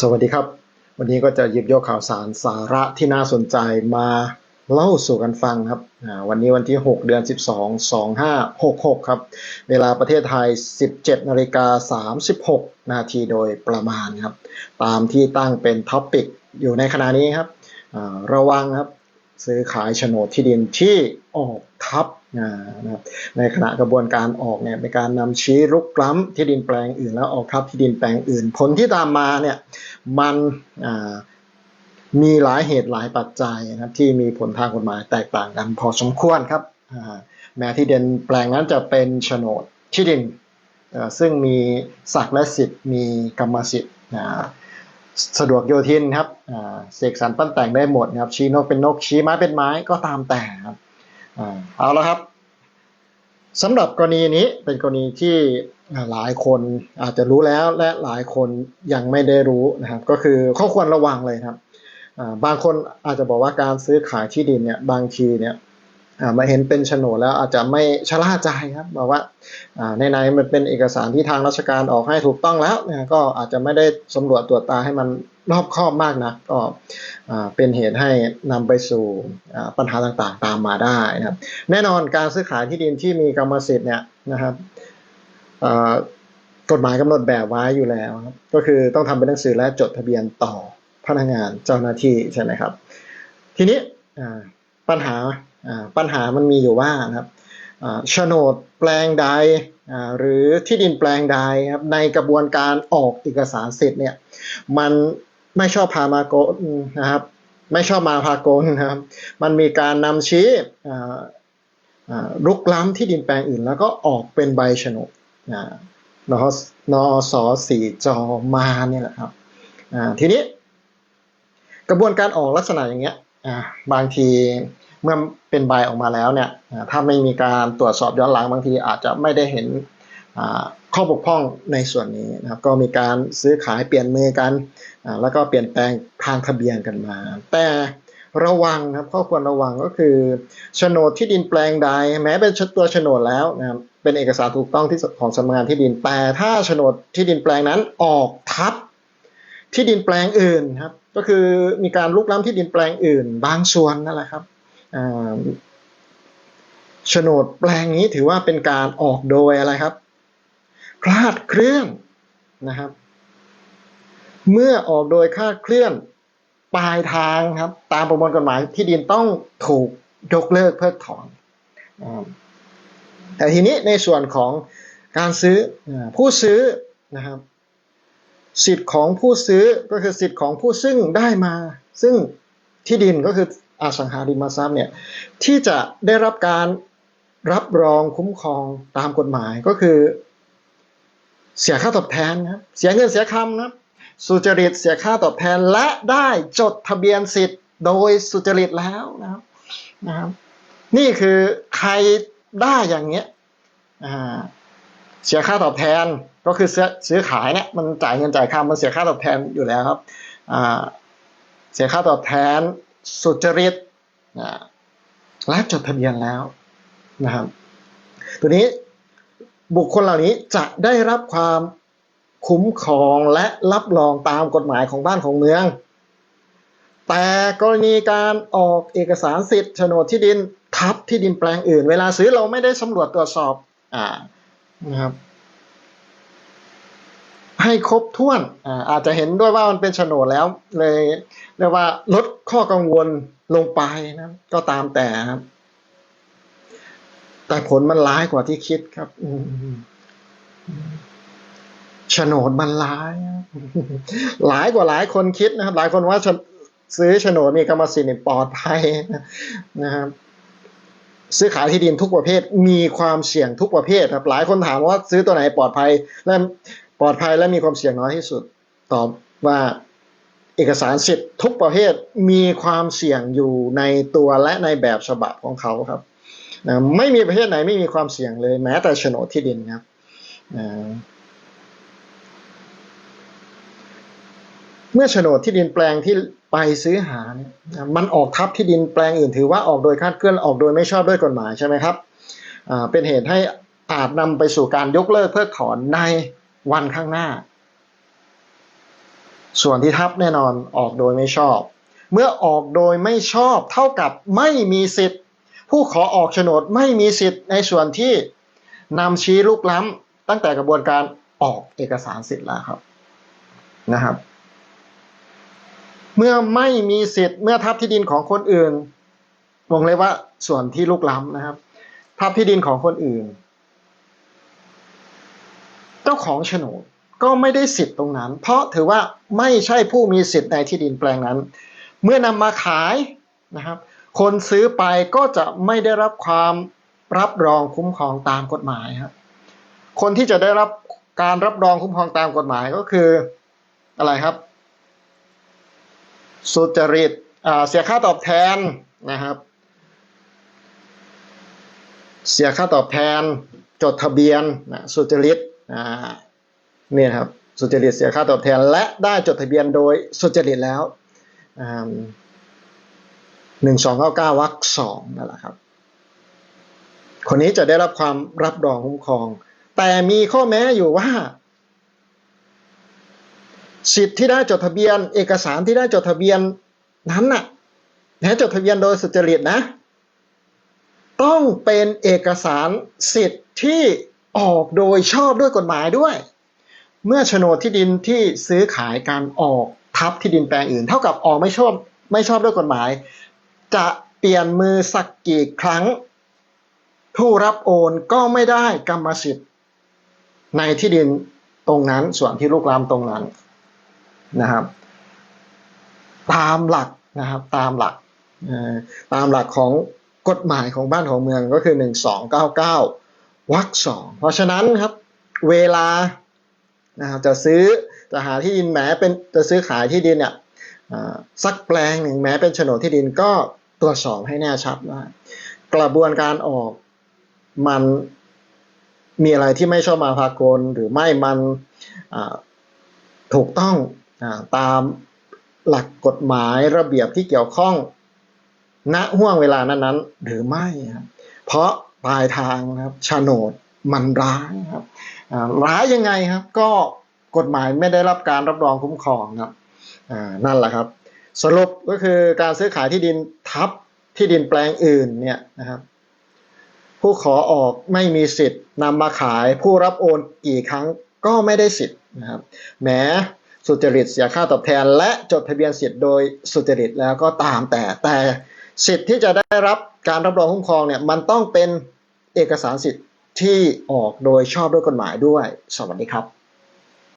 สวัสดีครับ วันนี้ก็จะหยิบยกข่าวสารสาระที่น่าสนใจมาเล่าสู่กันฟังครับ วันนี้วันที่ 6 เดือน 12 2566 ครับ เวลาประเทศไทย 17นาฬิกา36 นาทีโดยประมาณครับ ตามที่ตั้งเป็นท็อปิกอยู่ในขณะนี้ครับ ระวังครับ ซื้อขายโฉนดที่ดินที่ออกทับ นะครับในขณะกระบวนการออกเนี่ยเป็นการนำชี้รุกล้ำที่ดินแปลงอื่นแล้วออกทับที่ดินแปลงอื่น ผลที่ตามมาเนี่ยมันมีหลายเหตุหลายปัจจัยนะครับที่มีผลทางกฎหมายแตกต่างกันพอสมควรครับแม้ที่ดินแปลงนั้นจะเป็นโฉนดที่ดินซึ่งมีศักดิ์และสิทธิ์มีกรรมสิทธิ์สะดวกโยทินครับเสกสรรปั้นแต่งได้หมดนะครับชี้นกเป็นนกชี้ไม้เป็นไม้ก็ตามแต่ครับเอาละครับ สำหรับกรณีนี้เป็นกรณีที่หลายคนอาจจะรู้แล้วและหลายคนยังไม่ได้รู้นะครับ ก็คือข้อควรระวังเลยครับบางคนอาจจะบอกว่าการซื้อขายที่ดินเนี่ยบางทีเนี่ย มาเห็นเป็นโฉนดแล้วอาจจะไม่ชะล่าใจครับบอกว่าในในมันเป็นเอกสารที่ทางราชการออกให้ถูกต้องแล้วนะก็อาจจะไม่ได้สำรวจตรวจตาให้มันรอบคอบมากนะก็เป็นเหตุให้นำไปสู่ปัญหาต่างๆตามมาได้นะครับ แน่นอนการซื้อขายที่ดินที่มีกรรมสิทธิ์เนี่ยนะครับกฎหมายกำหนดแบบไว้อยู่แล้ว ก็คือต้องทำเป็นหนังสือและจดทะเบียนต่อพนักงานเจ้าหน้าที่ใช่ไหมครับ ทีนี้ปัญหา ปัญหามันมีอยู่ว่านะครับโฉนดแปลงใดหรือที่ดินแปลงใดครับในกระบวนการออกเอกสารสิทธิ์เนี่ยมันไม่ชอบพามากลนะครับไม่ชอบมาพากลนะครับ มันมีการนำชี้อ่าอ่ารุกล้ำที่ดินแปลงอื่น แล้วก็ออกเป็นใบโฉนดอ่านนสสี่จอมาเนี่ยแหละครับทีนี้กระบวนการออกลักษณะอย่างเงี้ยบางที เมื่อเป็นใบออกมาแล้วเนี่ยถ้าไม่มีการตรวจสอบย้อนหลังบางทีอาจจะไม่ได้เห็นข้อบกพร่องในส่วนนี้นะครับก็มีการซื้อขายเปลี่ยนมือกัน แล้วก็เปลี่ยนแปลงทางทะเบียนกันมา แต่ระวังครับข้อควรระวังก็คือโฉนดที่ดินแปลงใด แม้เป็นตัวโฉนดแล้วนะครับเป็นเอกสารถูกต้องที่ของสำนักงานที่ดินแต่ถ้าโฉนดที่ดินแปลงนั้นออกทับที่ดินแปลงอื่นครับก็คือมีการลุกล้ำที่ดินแปลงอื่น บางส่วนนั่นแหละครับ โฉนดแปลงนี้ถือว่าเป็นการออกโดยอะไรครับ คลาดเคลื่อนนะครับ เมื่อออกโดยคลาดเคลื่อนปลายทางครับ ตามประมวลกฎหมายที่ดินต้องถูกยกเลิกเพิกถอนแต่ทีนี้ในส่วนของการซื้อผู้ซื้อนะครับ สิทธิ์ของผู้ซื้อก็คือสิทธิ์ของผู้ซึ่งได้มา ซึ่งที่ดินก็คือ อสังหาริมทรัพย์เนี่ยที่จะได้รับการรับรองคุ้มครองตามกฎหมายก็คือ เสียค่าตอบแทนครับเสียเงินเสียคำนะสุจริตเสียค่าตอบแทนและได้จดทะเบียนสิทธิ์ โดยสุจริตแล้วนะครับนะครับนี่คือใครได้อย่างเงี้ยเสียค่าตอบแทนก็คือซื้อซื้อขายเนี่ยมันจ่ายเงินจ่ายค่ามันเสียค่าตอบแทนอยู่แล้วครับเสียค่าตอบแทน สุจริตอ่าและจดทะเบียนแล้วนะครับตัวนี้บุคคลเหล่านี้จะได้รับความคุ้มครองและรับรองตามกฎหมายของบ้านของเมือง แต่กรณีการออกเอกสารสิทธิ์โฉนดที่ดินทับที่ดินแปลงอื่น เวลาซื้อเราไม่ได้สำรวจตรวจสอบอ่านะครับ ให้ครบถ้วนอ่าอาจจะเห็นด้วยว่ามันเป็นโฉนดแล้ว เลยเรียกว่าลดข้อกังวลลงไปนะก็ตามแต่ครับ แต่ผลมันร้ายกว่าที่คิดครับอืมโฉนดมันร้ายครับหลายกว่าหลายคนคิดนะครับ หลายคนว่าโฉซื้อโฉนดมีกรรมสิทธิ์เนี่ยปลอดภัยนะครับซื้อขายที่ดินทุกประเภทมีความเสี่ยงทุกประเภทครับ หลายคนถามว่าซื้อตัวไหนปลอดภัย และ ปลอดภัยและมีความเสี่ยงน้อยที่สุด ตอบว่าเอกสารสิทธิ์ทุกประเภทมีความเสี่ยงอยู่ในตัวและในแบบฉบับของเขาครับนะไม่มีประเทศไหนไม่มีความเสี่ยงเลยแม้แต่โฉนดที่ดินครับนะเมื่อโฉนดที่ดินแปลงที่ไปซื้อหาเนี่ยนะมันออกทับที่ดินแปลงอื่นถือว่าออกโดยคาดเคลื่อนออกโดยไม่ชอบด้วยกฎหมายใช่ไหมครับเป็นเหตุให้อาจนำไปสู่การยกเลิกเพิกถอนใน วันข้างหน้า ส่วนที่ทับแน่นอนออกโดยไม่ชอบ เมื่อออกโดยไม่ชอบเท่ากับไม่มีสิทธิ์ ผู้ขอออกโฉนดไม่มีสิทธิ์ในส่วนที่นำชี้ลุกล้ำตั้งแต่กระบวนการออกเอกสารสิทธิ์แล้วครับนะครับ เมื่อไม่มีสิทธิ์เมื่อทับที่ดินของคนอื่นวงเล็บว่าส่วนที่ลุกล้ำนะครับ ทับที่ดินของคนอื่น เจ้าของโฉนดก็ไม่ได้สิทธิ์ตรงนั้น เพราะถือว่าไม่ใช่ผู้มีสิทธิ์ในที่ดินแปลงนั้น เมื่อนำมาขายนะครับ คนซื้อไปก็จะไม่ได้รับความรับรองคุ้มครองตามกฎหมายครับคนที่จะได้รับการรับรองคุ้มครองตามกฎหมายก็คืออะไรครับ สุจริตเสียค่าตอบแทนนะครับ เสียค่าตอบแทนจดทะเบียนนะสุจริต เนี่ยครับสุจริตเสียค่าตอบแทน และได้จดทะเบียนโดยสุจริตแล้วหนึ่งสองเก้าเก้าวรรคสองนั่นแหละครับ คนนี้จะได้รับความรับรองคุ้มครอง แต่มีข้อแม้อยู่ว่า สิทธิ์ที่ได้จดทะเบียน เอกสารที่ได้จดทะเบียนนั้นน่ะแม้จดทะเบียนโดยสุจริตนะ ต้องเป็นเอกสารสิทธิ์ที่ ออกโดยชอบด้วยกฎหมายด้วย เมื่อโฉนดที่ดินที่ซื้อขายการออกทับที่ดินแปลงอื่น เท่ากับออกไม่ชอบไม่ชอบด้วยกฎหมาย จะเปลี่ยนมือสักกี่ครั้ง ผู้รับโอนก็ไม่ได้กรรมสิทธิ์ ในที่ดินตรงนั้นส่วนที่ลูกรามตรงนั้นนะครับ ตามหลักนะครับ ตามหลักตามหลักของกฎหมายของบ้านของเมืองก็คือ 1299 วรรคสองเพราะฉะนั้นครับเวลานะครับจะซื้อจะหาที่ดินแม้เป็นจะซื้อขายที่ดินเนี่ยสักแปลงหนึ่งแม้เป็นโฉนดที่ดินก็ตรวจสอบให้แน่ชัดว่ากระบวนการออกมันมีอะไรที่ไม่ชอบมาพากลหรือไม่มันถูกต้องตามหลักกฎหมายระเบียบที่เกี่ยวข้องณห่วงเวลานั้นๆ หรือไม่ครับเพราะ ปลายทางครับโฉนดมันร้ายครับร้ายยังไงครับก็กฎหมายไม่ได้รับการรับรองคุ้มครองครับนั่นแหละครับ สรุปก็คือการซื้อขายที่ดินทับที่ดินแปลงอื่นเนี่ยนะครับ ผู้ขอออกไม่มีสิทธิ์นำมาขายผู้รับโอนกี่ครั้งก็ไม่ได้สิทธิ์นะครับแม้สุจริตเสียค่าตอบแทน และจดทะเบียนสิทธิ์โดยสุจริตแล้วก็ตามแต่แต่สิทธิ์ที่จะได้รับ การรับรองคุ้มครองเนี่ยมันต้องเป็นเอกสารสิทธิ์ที่ออกโดยชอบด้วยกฎหมายด้วย สวัสดีครับ